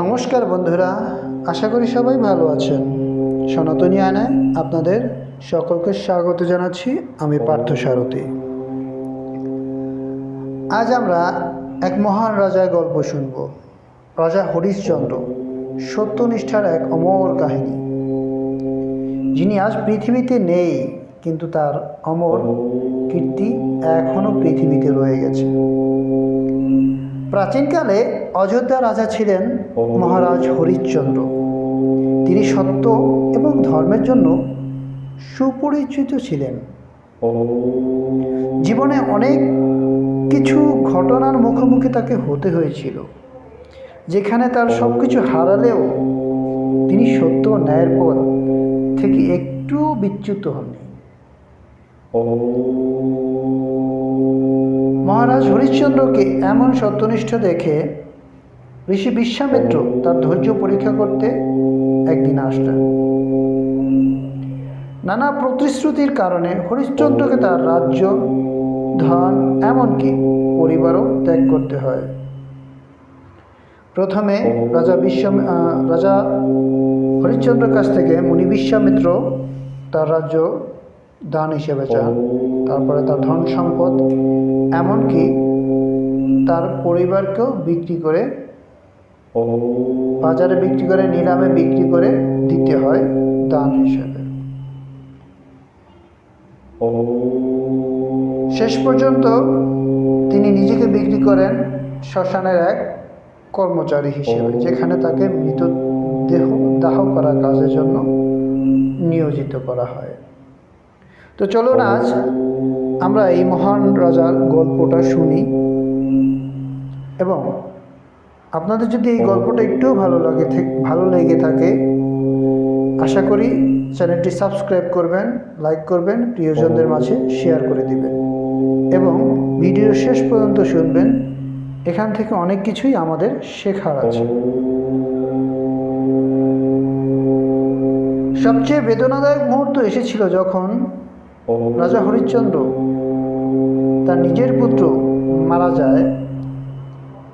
নমস্কার বন্ধুরা, আশা করি সবাই ভালো আছেন। সনাতনী আয়নায় আপনাদের সকলকে স্বাগত জানাচ্ছি আমি পার্থ সারথী। আজ আমরা এক মহান রাজার গল্প শুনব। রাজা হরিশ্চন্দ্র, সত্যনিষ্ঠার এক অমর কাহিনী। যিনি আজ পৃথিবীতে নেই, কিন্তু তার অমর কীর্তি এখনও পৃথিবীতে রয়ে গেছে। প্রাচীনকালে অযোধ্যা রাজা ছিলেন মহারাজ হরিশ্চন্দ্র। তিনি সত্য এবং ধর্মের জন্য সুপরিচিত ছিলেন। জীবনে অনেক কিছু ঘটনার মুখোমুখি তাকে হতে হয়েছিল, যেখানে তার সব কিছু হারালেও তিনি সত্য ন্যায়ের পথ থেকে একটু বিচ্যুত হননি। মহারাজ হরিশ্চন্দ্রকে এমন সত্যনিষ্ঠ দেখে ঋষি বিশ্বামিত্র তার ধৈর্য পরীক্ষা করতে একদিন আসলেন। নানা প্রতিশ্রুতির কারণে হরিশ্চন্দ্রকে তার রাজ্য, ধন, এমনকি পরিবারও ত্যাগ করতে হয়। প্রথমে রাজা বিশ্ব রাজা হরিশ্চন্দ্রের কাছ থেকে মুনি বিশ্বামিত্র তার রাজ্য দান হিসেবে চান। তারপরে তার ধন সম্পদ এমনকি তার পরিবারকেও বিক্রি করে বাজারে বিক্রি করে নিলামে বিক্রি করে দিতে হয় দান হিসেবে। শেষ পর্যন্ত তিনি নিজেকে বিক্রি করেন শ্মশানের এক কর্মচারী হিসেবে যেখানে তাকে মৃতদেহ দাহ করার কাজের জন্য নিয়োজিত করা হয়। তো চলুন আজ আমরা এই মহান রাজার গল্পটা শুনি। এবং আপনাদের যদি এই গল্পটা একটুও ভালো লাগে ভালো লেগে থাকে, আশা করি চ্যানেলটি সাবস্ক্রাইব করবেন, লাইক করবেন, প্রিয়জনদের মাঝে শেয়ার করে দিবেন। এবং ভিডিও শেষ পর্যন্ত শুনবেন, এখান থেকে অনেক কিছুই আমাদের শেখার আছে। সবচেয়ে বেদনাদায়ক মুহূর্ত এসেছিল যখন রাজা হরিশ্চন্দ্র তার নিজের পুত্র মারা যায়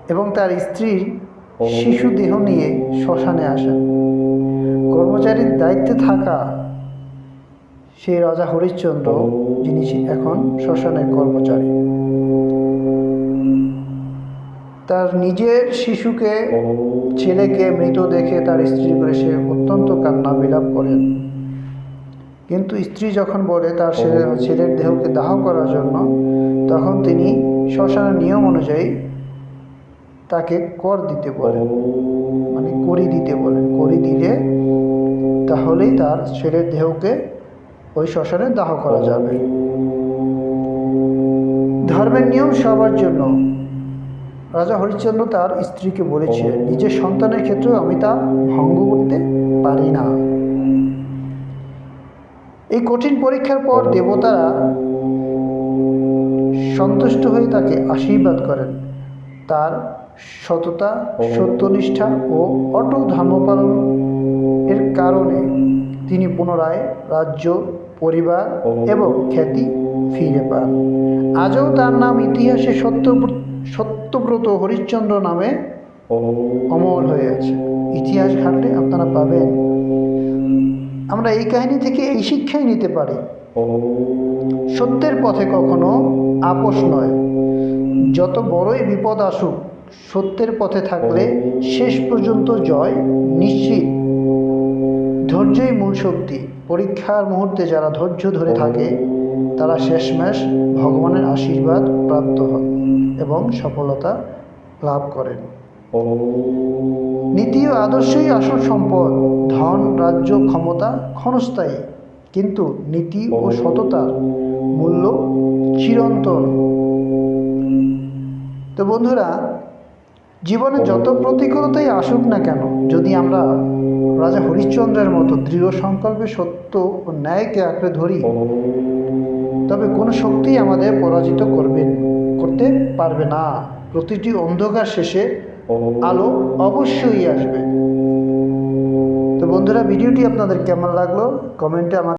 এবং তার স্ত্রী শিশু দেহ নিয়ে শ্মশানে আসেন। কর্মচারীর দায়িত্বে থাকা সেই রাজা হরিশ্চন্দ্র, যিনি এখন শ্মশানের কর্মচারী। তার নিজের শিশুকে, ছেলেকে মৃত দেখে তার স্ত্রী করে সে অত্যন্ত কান্না বিলাপ করেন। কিন্তু স্ত্রী যখন বলে তার ছেলের দেহকে দাহ করার জন্য, তখন তিনি শ্মশানের নিয়ম অনুযায়ী তাকে কর দিতে বলেন। মানে করি দিতে বলেন। করি দিলে তাহলেই তার ছেলের দেহকে ওই শ্মশানে দাহ করা যাবে। ধর্মের নিয়ম সবার জন্য। রাজা হরিশ্চন্দ্র তার স্ত্রীকে বলেছিলেন, নিজের সন্তানের ক্ষেত্রেও আমি তা ভঙ্গ করতে পারি না। এই কঠিন পরীক্ষার পর দেবতারা সন্তুষ্ট হয়ে তাকে আশীর্বাদ করেন। তার সততা, সত্যনিষ্ঠা ও অটল ধর্মপালন এর কারণে তিনি পুনরায় রাজ্য, পরিবার এবং খ্যাতি ফিরে পান। আজও তার নাম ইতিহাসে সত্য সত্যব্রত হরিশ্চন্দ্র নামে অমর হয়ে আছে। ইতিহাস ঘাটলে আপনারা পাবেন আমরা এই কাহিনী থেকে এই শিক্ষাই নিতে পারি। সত্যের পথে কখনো আপোষ নয়। যত বড়ই বিপদ আসুক সত্যের পথে থাকলে শেষ পর্যন্ত জয় নিশ্চিত। ধৈর্যই মূল শক্তি। পরীক্ষার মুহূর্তে যারা ধৈর্য ধরে থাকে তারা শেষমেশ ভগবানের আশীর্বাদ প্রাপ্ত হন এবং সফলতা লাভ করেন। ও আদর্শই আসল সম্পদ, ধন, রাজ্য, ক্ষমতা, ক্ষণস্থায়ী। কিন্তু নীতি ও সততার মূল্য চিরন্তন। তো বন্ধুরা, জীবনে যত প্রতিকূলতাই আসুক না কেন, যদি আমরা রাজা হরিশ্চন্দ্রের মতো দৃঢ় সংকল্পে সত্য ও ন্যায়কে আঁকড়ে ধরি, তবে কোনো শক্তি আমাদের পরাজিত করবেন করতে পারবে না। প্রতিটি অন্ধকার শেষে আলো অবশ্যই আসবে। তো বন্ধুরা ভিডিওটি আপনাদের কেমন লাগল? কমেন্টে আমার